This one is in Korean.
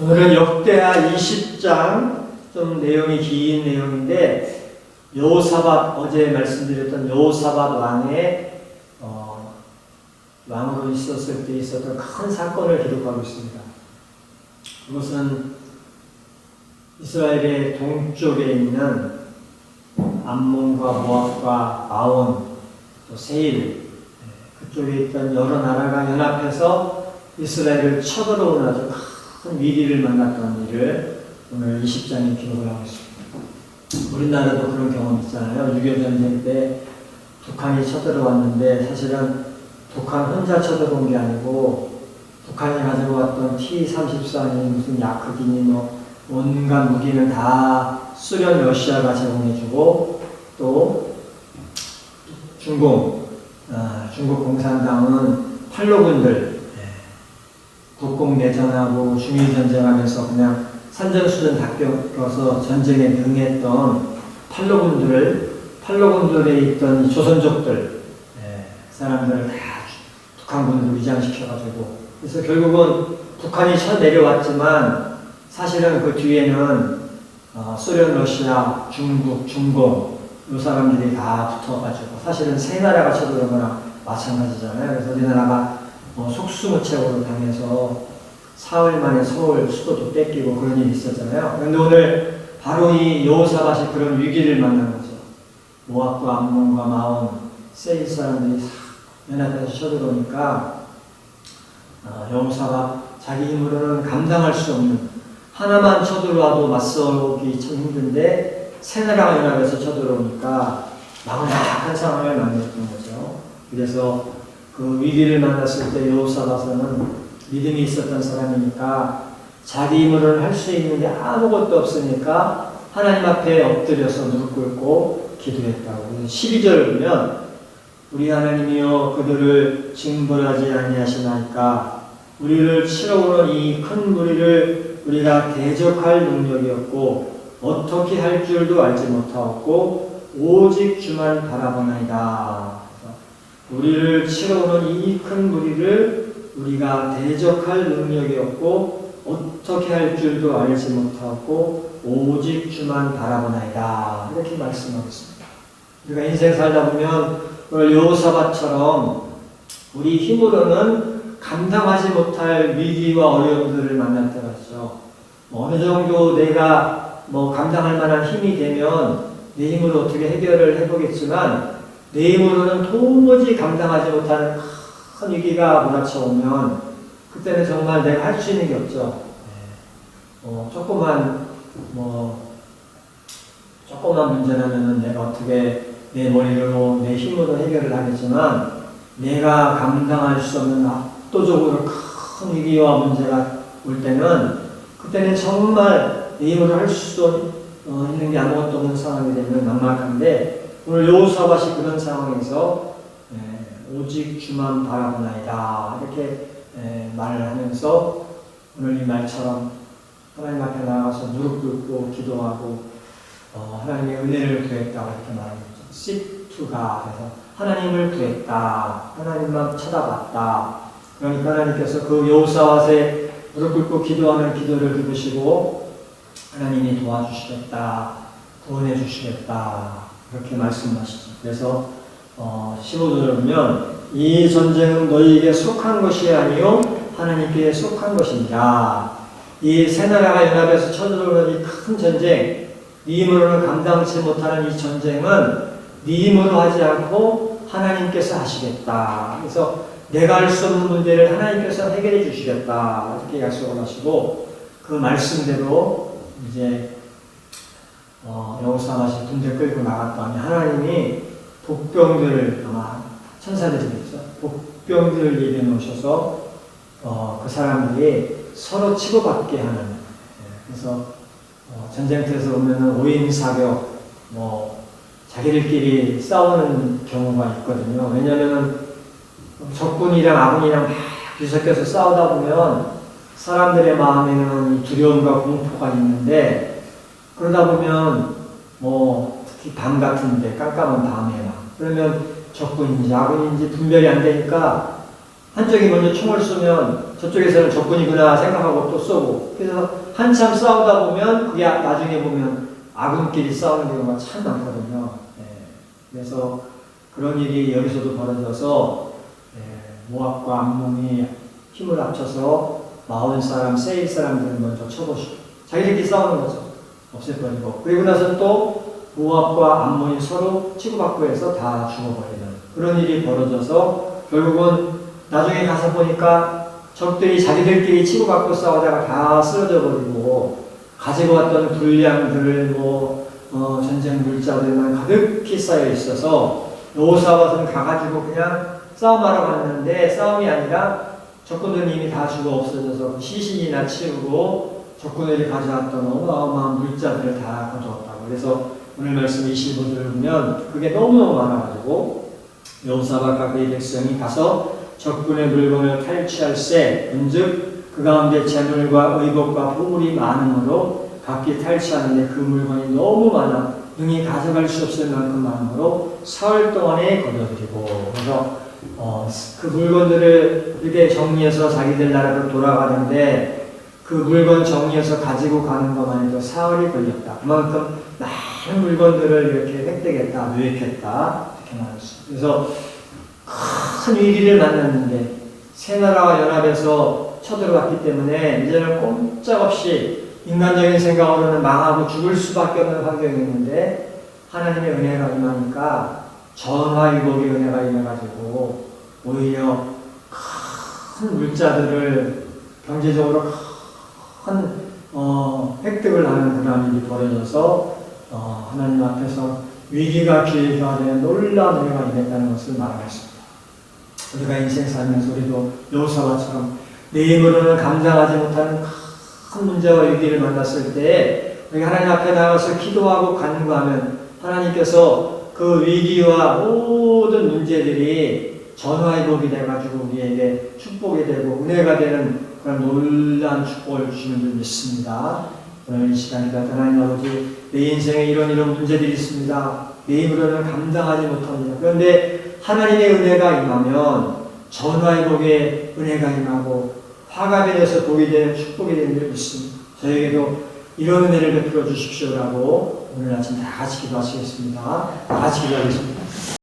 오늘은 역대하 20장 좀 내용이 긴 내용인데 여호사밧 어제 말씀드렸던 여호사밧 왕의 어, 왕으로 있었을 때 있었던 큰 사건을 기록하고 있습니다. 그것은 이스라엘의 동쪽에 있는 암몬과 모압과 아온, 또 세일 그쪽에 있던 여러 나라가 연합해서 이스라엘을 쳐들어오는 아주 큰 위기를 만났던 일을 오늘 20장에 기록을 하고 있습니다. 우리나라도 그런 경험 있잖아요. 6.25 전쟁 때 북한이 쳐들어왔는데 사실은 북한 혼자 쳐들어온 게 아니고 북한이 가지고 왔던 T-34니 무슨 야크기니 뭐 온갖 무기는 다 소련 러시아가 제공해주고 또 중공 아, 중국 공산당은 팔로군들 국공 내전하고 중일 전쟁하면서 그냥 산전수전 다 껴서 전쟁에 능했던 팔로군들을 팔로군들에 있던 이 조선족들 예, 그 사람들을 다 북한군으로 위장시켜가지고 그래서 결국은 북한이 쳐 내려왔지만 사실은 그 뒤에는 어, 소련, 러시아, 중국, 중공 이 사람들이 다 붙어가지고 사실은 세 나라가 쳐들어온 거랑 마찬가지잖아요. 그래서 우리나라가 어, 속수무책으로 당해서 사흘 만에 서울 수도도 뺏기고 그런 일이 있었잖아요. 그런데 오늘 바로 이 여호사밭이 그런 위기를 만난 거죠. 모압과 암몬과 마온 세일 사람들이 싹 연합해서 쳐들어오니까 어, 여호사밭 자기 힘으로는 감당할 수 없는 하나만 쳐들어와도 맞서기 참 힘든데 세 나라가 연합해서 쳐들어오니까 막막한 상황을 만들었던 거죠. 그래서 그 위기를 만났을 때 여호사밧은 믿음이 있었던 사람이니까 자기 힘으로는 할 수 있는 게 아무것도 없으니까 하나님 앞에 엎드려서 무릎 꿇고 기도했다고. 12절을 보면 우리 하나님이여 그들을 징벌하지 아니하시나이까 우리를 치러오는 이 큰 무리를 우리가 대적할 능력이 없고 어떻게 할 줄도 알지 못하였고 오직 주만 바라보나이다. 우리를 치러오는 이 큰 무리를 우리가 대적할 능력이 없고 어떻게 할 줄도 알지 못하고 오직 주만 바라보나이다 이렇게 말씀하고 있습니다. 우리가 인생 살다 보면 오늘 여호사밧처럼 우리 힘으로는 감당하지 못할 위기와 어려움들을 만날 때가 있죠. 뭐 어느 정도 내가 뭐 감당할 만한 힘이 되면 내 힘으로 어떻게 해결을 해보겠지만 내 힘으로는 도무지 감당하지 못하는 큰 위기가 몰아쳐오면 그때는 정말 내가 할 수 있는 게 없죠. 어, 조그만 뭐 조그만 문제라면은 내가 어떻게 내 머리로 내 힘으로 해결을 하겠지만 내가 감당할 수 없는 압도적으로 큰 위기와 문제가 올 때는 그때는 정말 내 힘으로 할 수 있는 게 아무것도 없는 상황이 되면 막막한데 오늘 여호사밭이 그런 상황에서 예, 오직 주만 바라보나이다 이렇게 예, 말을 하면서 오늘 이 말처럼 하나님 앞에 나가서 무릎 꿇고 기도하고 어, 하나님의 은혜를 구했다 이렇게 seek to God 해서 하나님을 구했다. 하나님만 쳐다봤다. 그러니까 하나님께서 그 여호사밧에 무릎 꿇고 기도하는 기도를 들으시고 하나님이 도와주시겠다. 구원해 주시겠다. 그렇게 말씀하시죠. 그래서 어, 15절을 보면 이 전쟁은 너희에게 속한 것이 아니요 하나님께 속한 것입니다. 이 세 나라가 연합해서 쳐들어오는 이큰 전쟁, 네 힘으로는 감당치 못하는 이 전쟁은 네 힘으로 하지 않고 하나님께서 하시겠다. 그래서 내가 할 수 없는 문제를 하나님께서 해결해 주시겠다. 이렇게 약속을 하시고 그 말씀대로 이제 어, 여호사밧이 군대 끌고 나갔더니 하나님이 복병들을 아마 천사들이겠죠. 복병들을 예비해 놓으셔서 어, 그 사람들이 서로 치고받게 하는 예, 그래서 어, 전쟁터에서 보면은 오인 사격 뭐 자기들끼리 싸우는 경우가 있거든요. 왜냐면은 적군이랑 아군이랑 막 뒤섞여서 싸우다 보면 사람들의 마음에는 두려움과 공포가 있는데 그러다 보면 뭐 특히 밤 같은데 깜깜한 밤에 막 그러면 적군인지 아군인지 분별이 안 되니까 한쪽이 먼저 총을 쏘면 저쪽에서는 적군이구나 생각하고 또 쏘고 그래서 한참 싸우다 보면 그게 나중에 보면 아군끼리 싸우는 경우가 참 많거든요. 예, 그래서 그런 일이 여기서도 벌어져서 예, 모압과 암몬이 힘을 합쳐서 마온 사람, 세일 사람들을 먼저 쳐보시고 자기들끼리 싸우는 거죠. 없애버리고 그리고 나서 또 모압과 암몬이 서로 치고받고 해서 다 죽어버리는 그런 일이 벌어져서 결국은 나중에 가서 보니까 적들이 자기들끼리 치고받고 싸우다가 다 쓰러져 버리고 가지고 왔던 불량들 뭐 어, 전쟁 물자들만 가득히 쌓여 있어서 여호사밧은 가가지고 그냥 싸움하러 갔는데 싸움이 아니라 적군들이 이미 다 죽어 없어져서 그 시신이나 치우고 적군들이 가져왔던 어마어마한 물자들을 다 가져왔다고. 그래서 오늘 말씀 25절을 보면 그게 너무너무 많아가지고 여호사밧과 그의 백성이 가서 적군의 물건을 탈취할세 은즉 그 가운데 재물과 의복과 보물이 많으므로 각기 탈취하는데 그 물건이 너무 많아 능히 가져갈 수 없을 만큼 많으므로 사흘 동안에 거둬들이고. 그래서 어, 그 물건들을 이렇게 정리해서 자기들 나라로 돌아가는데 그 물건 정리해서 가지고 가는 것만 해도 사흘이 걸렸다. 그만큼 많은 물건들을 이렇게 획득했다, 누획했다 이렇게 말했어요. 그래서 큰 위기를 만났는데 세 나라와 연합해서 쳐들어갔기 때문에 이제는 꼼짝없이 인간적인 생각으로는 망하고 죽을 수밖에 없는 환경이었는데 하나님의 은혜가 임하니까 전화위복의 은혜가 임해가지고 오히려 큰 물자들을 경제적으로 큰 어, 획득을 하는 그런 일이 벌어져서 어, 하나님 앞에서 위기가 기회가 되는 놀라운 은혜가 임했다는 것을 말하겠습니다. 우리가 인생 살면서 우리도 여호사와처럼 내 힘으로는 감당하지 못하는 큰 문제와 위기를 만났을 때 우리 하나님 앞에 나가서 기도하고 간구하면 하나님께서 그 위기와 모든 문제들이 전화위복이 돼가지고 우리에게 축복이 되고 은혜가 되는 그런 놀라운 축복을 주시는 줄 믿습니다. 오늘 이 시간이다 하나님 아버지 내 인생에 이런 이런 문제들이 있습니다. 내 힘으로는 감당하지 못합니다. 그런데 하나님의 은혜가 임하면 전화위복의 은혜가 임하고 화가 되어서 복이 되는 축복이 되는 줄 믿습니다. 저에게도 이런 은혜를 베풀어 주십시오라고 오늘 아침 다 같이 기도하시겠습니다. 다 같이 기도하겠습니다.